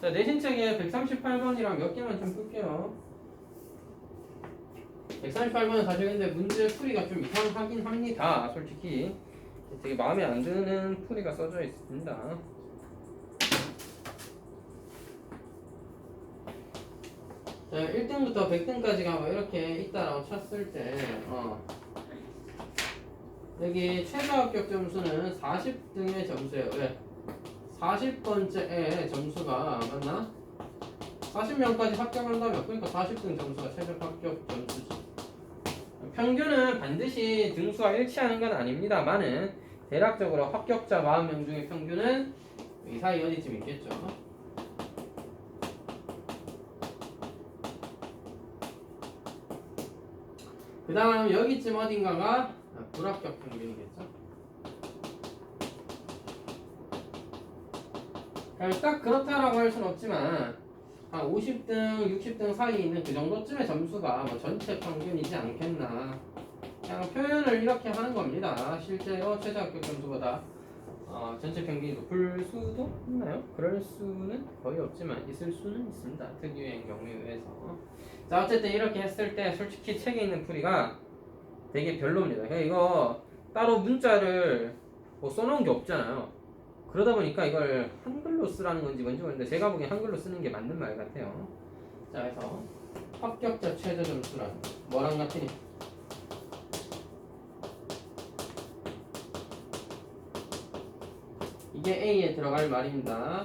자, 내신 책에 138번이랑 몇 개만 좀 풀게요. 138번은 사실 근데 문제 풀이가 좀 이상하긴 합니다. 솔직히. 되게 마음에 안 드는 풀이가 써져 있습니다. 자, 1등부터 100등까지가 뭐 이렇게 있다라고 쳤을 때, 어. 여기 최저 합격 점수는 40등의 점수예요. 왜? 40번째의 점수가 맞나? 40명까지 합격한다면 그러니까 40등 점수가 최저 합격 점수지. 평균은 반드시 등수와 일치하는 건 아닙니다만은 대략적으로 합격자 40명 중에 평균은 이 사이 어디쯤 있겠죠. 그 다음 여기쯤 어딘가가 불합격 평균이겠죠. 딱 그렇다라고 할 수는 없지만 한 50등, 60등 사이에 있는 그 정도쯤의 점수가 뭐 전체 평균이지 않겠나. 그냥 표현을 이렇게 하는 겁니다. 실제로 최저 합격 점수보다 어, 전체 평균이 높을 수도 있나요? 그럴 수는 거의 없지만 있을 수는 있습니다. 특유의 경우에 의해서. 자 어쨌든 이렇게 했을 때 솔직히 책에 있는 풀이가 되게 별로입니다. 그러니까 이거 따로 문자를 뭐 써놓은 게 없잖아요. 그러다 보니까 이걸 한글로 쓰라는 건지 뭔지 모르겠는데 제가 보기엔 한글로 쓰는 게 맞는 말 같아요. 자 그래서 합격자 최저 점수란 뭐랑 같으니? 이게 A에 들어갈 말입니다.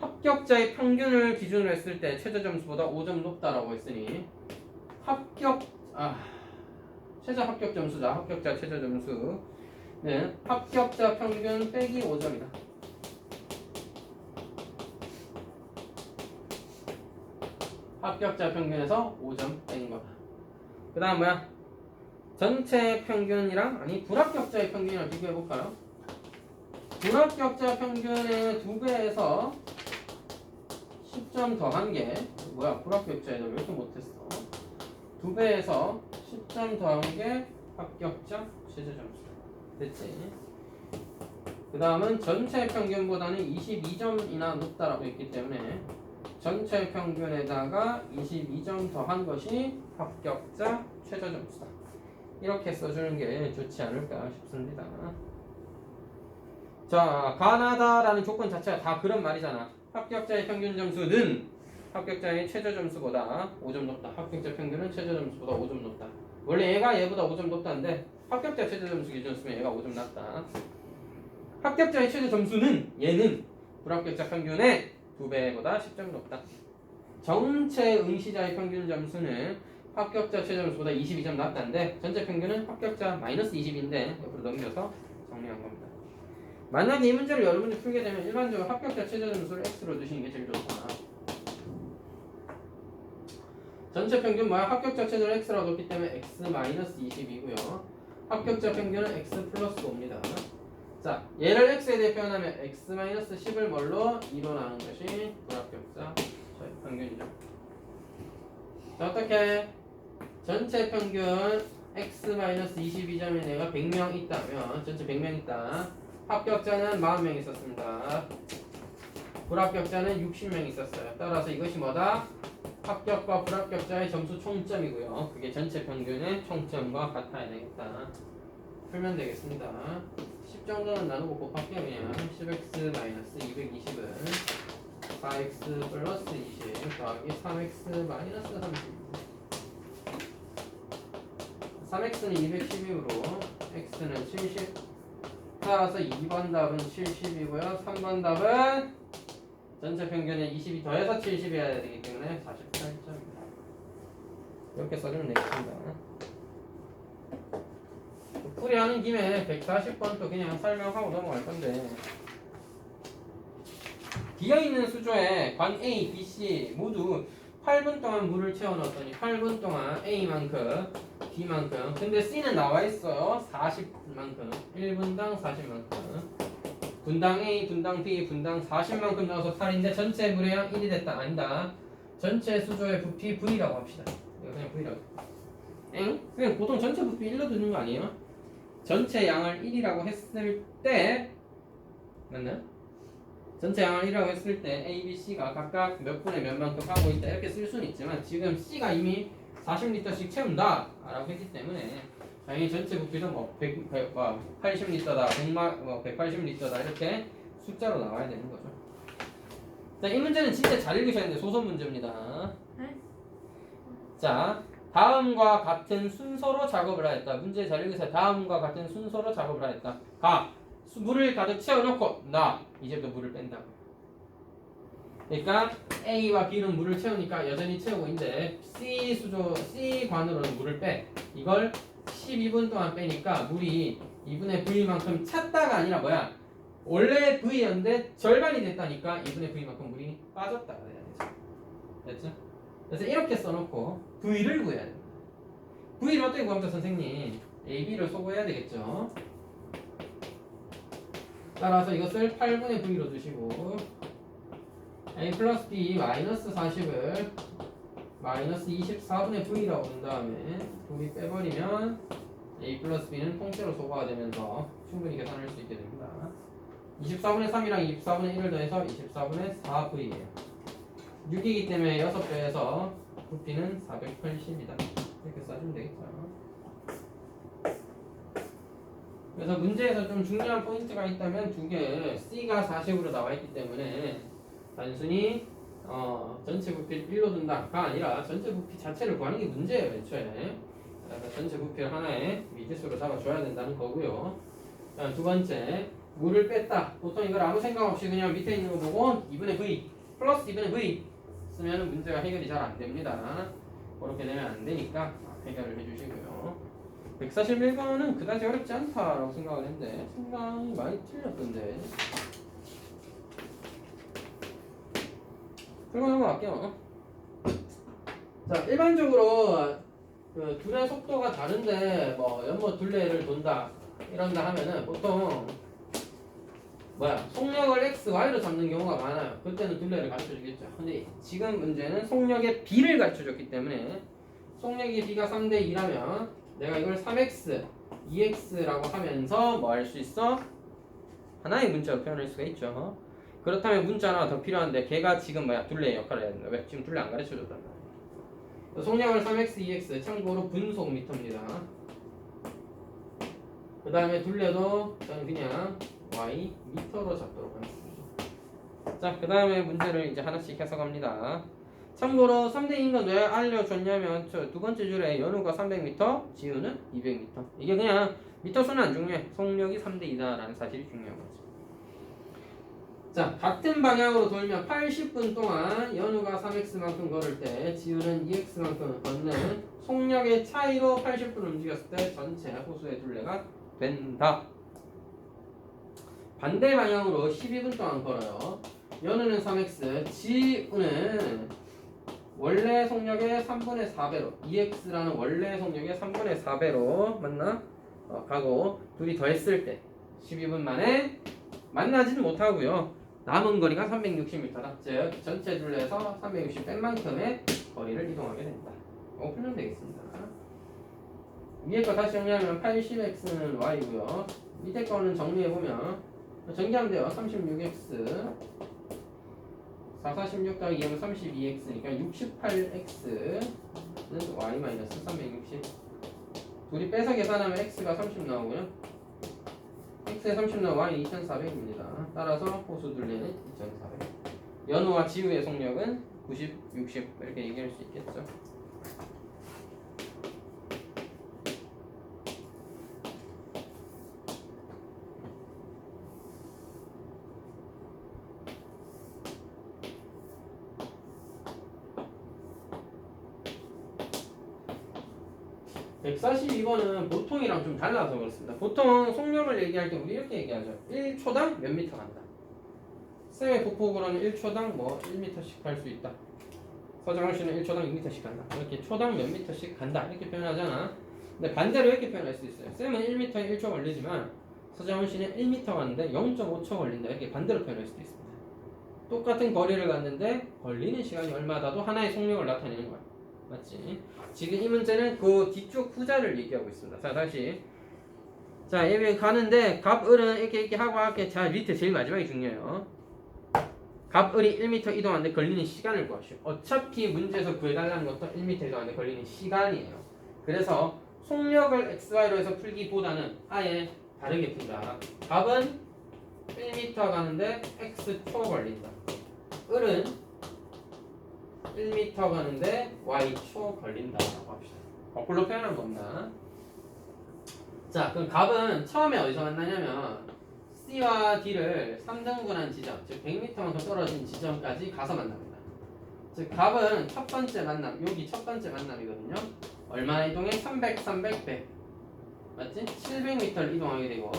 합격자의 평균을 기준으로 했을 때 최저 점수보다 5점 높다라고 했으니 합격 아 최저 합격 점수자 합격자 최저 점수는 합격자 평균 빼기 5점이다. 합격자 평균에서 5점 뺀 거다. 그 다음 뭐야? 전체 평균이랑 아니 불합격자의 평균이랑 비교해 볼까요? 불합격자 평균의 두 배에서 10점 더한 게 뭐야? 불합격자에서 왜 이렇게 못했어? 두 배에서 10점 더한 게 합격자 최저 점수. 됐지? 그 다음은 전체 평균보다는 22점이나 높다라고 했기 때문에 전체 평균에다가 22점 더한 것이 합격자 최저 점수다. 이렇게 써주는 게 좋지 않을까 싶습니다. 자, 가나다라는 조건 자체가 다 그런 말이잖아. 합격자의 평균 점수는 합격자의 최저 점수보다 5점 높다. 합격자 평균은 최저 점수보다 5점 높다. 원래 얘가 얘보다 5점 높다는데 합격자 최저 점수 기준 쓰면 얘가 5점 낮다. 합격자의 최저 점수는 얘는 불합격자 평균의 2배보다 10점 높다. 정체 응시자의 평균 점수는 합격자 최저 점수보다 22점 낮다는데 전체 평균은 합격자 마이너스 20인데 옆으로 넘겨서 정리한 겁니다. 만약에 이 문제를 여러분이 풀게 되면 일반적으로 합격자 최저 점수를 x로 두시는 게 제일 좋다. 전체 평균 뭐야? 합격자 최저를 x라고 뒀기 때문에 x 마이너스 20이고요. 합격자 평균은 x 플러스 5입니다. 자, 얘를 x에 대해 표현하면 x 마이너스 10을 뭘로 2로 나눈 것이 불합격자 평균이죠. 자, 어떻게 전체 평균 x 마이너스 22점인 애가 100명 있다면 전체 100명 있다. 합격자는 40명 있었습니다. 불합격자는 60명 있었어요. 따라서 이것이 뭐다? 합격과 불합격자의 점수 총점이고요. 그게 전체 평균의 총점과 같아야 되겠다. 풀면 되겠습니다. 10 정도는 나누고 곱할게요 그냥 10x 마이너스 220은 4x 플러스 20 더하기 3x 마이너스 30 3x는 210이므로 x는 70 따라서 2번 답은 70이고요. 3번 답은 전체 평균에 20이 더해서 70이어야 되기 때문에 48점입니다. 이렇게 써주면 되겠습니다 풀이하는 김에 140번 또 그냥 설명하고 넘어갈 건데. 비어있는 수조에 관 A, B, C 모두 8분 동안 물을 채워넣었더니 8분 동안 A만큼, B만큼. 근데 C는 나와 있어요. 40만큼. 1분당 40만큼. 분당 A, 분당 B, 분당 40만큼 넣어서 8인데 전체 물의 양 1이 됐다 아니다. 전체 수조의 부피 V라고 합시다. 이거 그냥 V라고. 엥? 그냥 보통 전체 부피 1로 두는 거 아니에요? 전체 양을 1이라고 했을 때 맞나요? 전체 양이라고 했을 때 A, B, C가 각각 몇 분의 몇 만큼 하고 있다 이렇게 쓸 수는 있지만 지금 C가 이미 40리터씩 채운다 라고 했기 때문에 당연히 전체 부피도 뭐 100, 100, 뭐 80리터다 100마, 뭐 180리터다 이렇게 숫자로 나와야 되는 거죠 자, 이 문제는 진짜 잘 읽으셔야 되는데 소선 문제입니다 네? 자 다음과 같은 순서로 작업을 하였다. 문제 잘 읽으세요. 다음과 같은 순서로 작업을 하였다. 가. 수- 물을 가득 채워놓고 나. 이제부터 물을 뺀다. 그러니까 A와 B는 물을 채우니까 여전히 채우고 있는데 C 수조 C 관으로는 물을 빼. 이걸 12분 동안 빼니까 물이 2분의 V만큼 찼다가 아니라 뭐야? 원래 V였는데 절반이 됐다니까 2분의 V만큼 물이 빠졌다. 그래야 되죠. 됐죠? 그래서 이렇게 써놓고 V를 구해야 됩니다 V를 어떻게 구합니까 선생님? A, B를 소구해야 되겠죠? 따라서 이것을 8분의 V로 두시고 A 플러스 B 마이너스 40을 마이너스 24분의 V라고 둔 다음에 둘이 빼버리면 A 플러스 B는 통째로 소거가 되면서 충분히 계산할 수 있게 됩니다. 24분의 3이랑 24분의 1을 더해서 24분의 4V예요 6이기 때문에 6배에서 부피는 480이다. 이렇게 써주면 되겠죠. 그래서 문제에서 좀 중요한 포인트가 있다면 두 개 C가 40으로 나와 있기 때문에 단순히 어, 전체 부피를 1로 둔다가 아니라 전체 부피 자체를 구하는 게 문제예요 애초에. 그래서 전체 부피를 하나의 미지수로 잡아줘야 된다는 거고요. 자, 두 번째 물을 뺐다. 보통 이걸 아무 생각 없이 그냥 밑에 있는 거 보고 2분의 V 플러스 2분의 V 쓰면 문제가 해결이 잘 안 됩니다. 그렇게 되면 안 되니까 해결을 해주시고요. 141번은 그다지 어렵지 않다라고 생각을 했는데 상당히 많이 틀렸던데. 설명 한번 할게요. 자 일반적으로 그 둘의 속도가 다른데 뭐 연못 둘레를 돈다 이런다 하면은 보통 뭐야 속력을 x, y로 잡는 경우가 많아요 그때는 둘레를 가르쳐 주겠죠 근데 지금 문제는 속력의 b를 가르쳐 줬기 때문에 속력이 b가 3대 2라면 내가 이걸 3x, 2x라고 하면서 뭐 할 수 있어? 하나의 문자로 표현할 수가 있죠. 그렇다면 문자 하나 더 필요한데 걔가 지금 뭐야 둘레의 역할을 해야 된다. 왜? 지금 둘레 안 가르쳐 줬단 말이야. 속력을 3x, 2x 참고로 분속 미터입니다. 그 다음에 둘레도 저는 그냥 y 미터로 잡도록 하겠습니다. 자, 그 다음에 문제를 이제 하나씩 해석합니다. 참고로 3대2인 건 왜 알려줬냐면 저 두 번째 줄에 연우가 300m, 지우는 200m. 이게 그냥 미터 수는 안 중요해. 속력이 3대2다라는 사실이 중요한 거지. 자, 같은 방향으로 돌면 80분 동안 연우가 3x만큼 걸을 때 지우는 2x만큼 걷는 속력의 차이로 80분 움직였을 때 전체 호수의 둘레가 된다. 반대 방향으로 12분 동안 걸어요. 연우는 3x, 지우는 원래 속력의 3분의 4배로 EX라는 원래 속력의 3분의 4배로 맞나? 어, 가고 둘이 더했을 때 12분 만에 만나지는 못하고요. 남은 거리가 360m다. 즉 전체 둘레에서 360 뺀만큼의 거리를 이동하게 된다. 이거 풀면 되겠습니다. 위에 거 다시 정리하면 80x는 y고요. 밑에 거는 정리해보면 정리하면 돼요 36x 4, 4, 16 더하기 2하면 32x니까 68x는 y-360 둘이 빼서 계산하면 x가 30 나오고요. x에 30 나오면 y는 2400입니다. 따라서 호수 둘레는 2400 연우와 지우의 속력은 90, 60 이렇게 얘기할 수 있겠죠 142번은 보통이랑 좀 달라서 그렇습니다. 보통 속력을 얘기할 때 우리 이렇게 얘기하죠. 1초당 몇 미터 간다. 쌤의 북폭으로는 1초당 뭐 1m씩 갈 수 있다. 서정환 씨는 1초당 6m씩 간다. 이렇게 초당 몇 미터씩 간다. 이렇게 표현하잖아. 근데 반대로 이렇게 표현할 수 있어요. 쌤은 1m에 1초 걸리지만 서정환 씨는 1m 갔는데 0.5초 걸린다. 이렇게 반대로 표현할 수도 있습니다. 똑같은 거리를 갔는데 걸리는 시간이 얼마다도 하나의 속력을 나타내는 거야. 맞지? 지금 이 문제는 그 뒤쪽 후자를 얘기하고 있습니다. 자, 다시. 자, 예비 가는데 갑, 을은 이렇게 이렇게 하고 할게. 자, 밑에 제일 마지막이 중요해요. 갑을이 1m 이동하는데 걸리는 시간을 구하시오. 어차피 문제에서 구해달라는 것도 1m 이동하는데 걸리는 시간이에요. 그래서 속력을 xy로 해서 풀기보다는 아예 다르게 푼다. 갑은 1m 가는데 x초 걸린다. 을은 1m 가는데 y초 걸린다라고 합시다. 거꾸로 표현한 겁니다. 자, 그럼 갑은 처음에 어디서 만나냐면 C와 D를 3등분한 지점, 즉 100m만큼 떨어진 지점까지 가서 만납니다. 즉 갑은 첫 번째 만남, 여기 첫 번째 만남이거든요. 얼마나 이동해? 300, 300, 100. 맞지? 700m를 이동하게 되고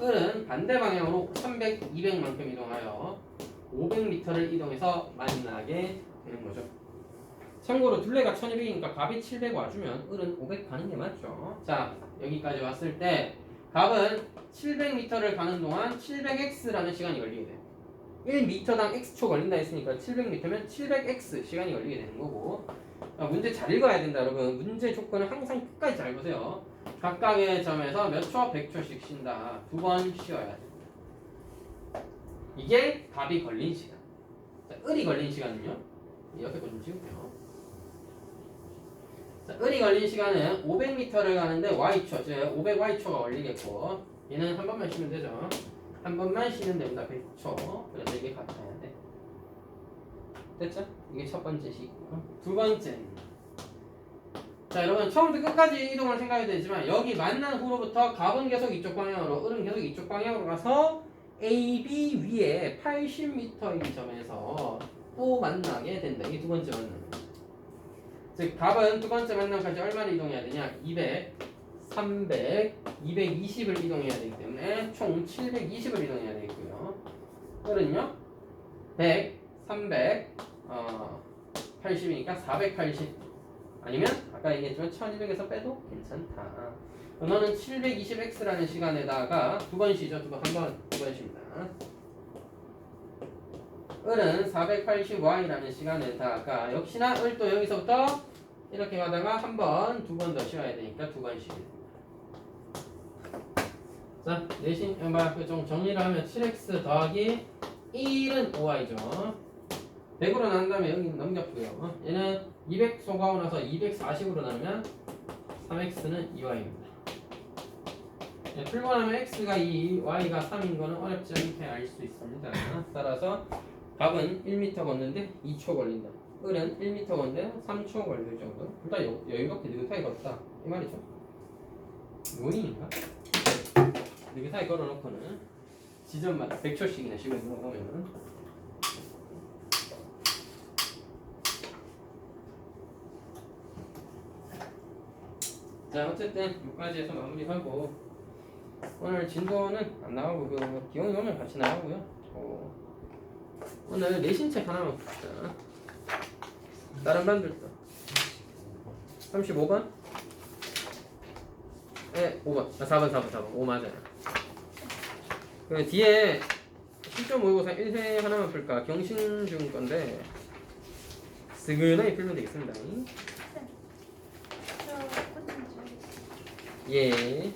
을은 반대 방향으로 300, 200만큼 이동하여 500m를 이동해서 만나게 되는 거죠. 참고로 둘레가 1200이니까 갑이 700 와주면 을은 500 가는 게 맞죠. 자, 여기까지 왔을 때 갑은 700m를 가는 동안 700x라는 시간이 걸리게 돼요. 1m당 x초 걸린다 했으니까 700m면 700x 시간이 걸리게 되는 거고 아, 문제 잘 읽어야 된다 여러분 문제 조건은 항상 끝까지 잘 보세요 각각의 점에서 몇 초? 100초씩 쉰다 두 번 쉬어야 돼 이게 답이 걸린 시간 자, 을이 걸린 시간은요 이 옆에 거좀 지울게요. 자, 을이 걸린 시간은 500m를 가는데 y초 즉 500y초가 걸리겠고 얘는 한 번만 쉬면 되죠? 한 번만 쉬면 됩니다 100초. 그래서 이게 같아야 돼. 됐죠? 이게 첫 번째 시고요 두 번째입니다 자 여러분 처음부터 끝까지 이동을 생각해야 되지만 여기 만난 후로부터 갑은 계속 이쪽 방향으로 을은 계속 이쪽 방향으로 가서 AB 위에 80m인 점에서 또 만나게 된다 이게 두 번째 만남 즉 갑은 두 번째 만남까지 얼마나 이동해야 되냐 200 300, 220을 이동해야 되기 때문에 총 720을 이동해야 되겠고요. 을은요 100, 300, 어, 80이니까 480 아니면 아까 얘기했지만 1200에서 빼도 괜찮다. 너는 720x라는 시간에다가 두번 쉬죠. 두 번, 한 번, 두번 쉽니다. 을은 480y라는 시간에 다가 역시나 을도 여기서부터 이렇게 가다가 한 번, 두 번 더 쉬어야 되니까 두번 쉬게 됩니다. 자, 내신, 어, 뭐야, 그좀 정리를 하면 7x 더하기 1은 5y죠. 100으로 난 다음에 여기 넘겨보고요. 어? 얘는 200 소가고 나서 240으로 나면 3x는 2y입니다. 네, 풀고 나면 x가 2, y가 3인 거는 어렵지 않게 알 수 있습니다. 따라서 답은 1m 걷는데 2초 걸린다. 을은 1m 걷는데 3초 걸릴 정도. 여, 여유롭게 느긋하게 걷다. 이 말이죠. 요인인가? 느긋하게 걸어놓고는 지점마다 100초씩이나 쉬고 있는 거 보면은 자 어쨌든 여기까지 해서 마무리하고 오늘 진도는 안 나오고 그 기용이 오면 같이 나오고요 어, 오늘 내신책 하나만 봅시다. 다른 반들도 35번? 네 5번. 아 4번 4번 4번. 5 맞아요. 그 뒤에 실전 모의고사 1회 하나만 풀까? 경신중 건데 스근하게 풀면 되겠습니다. 줘. 예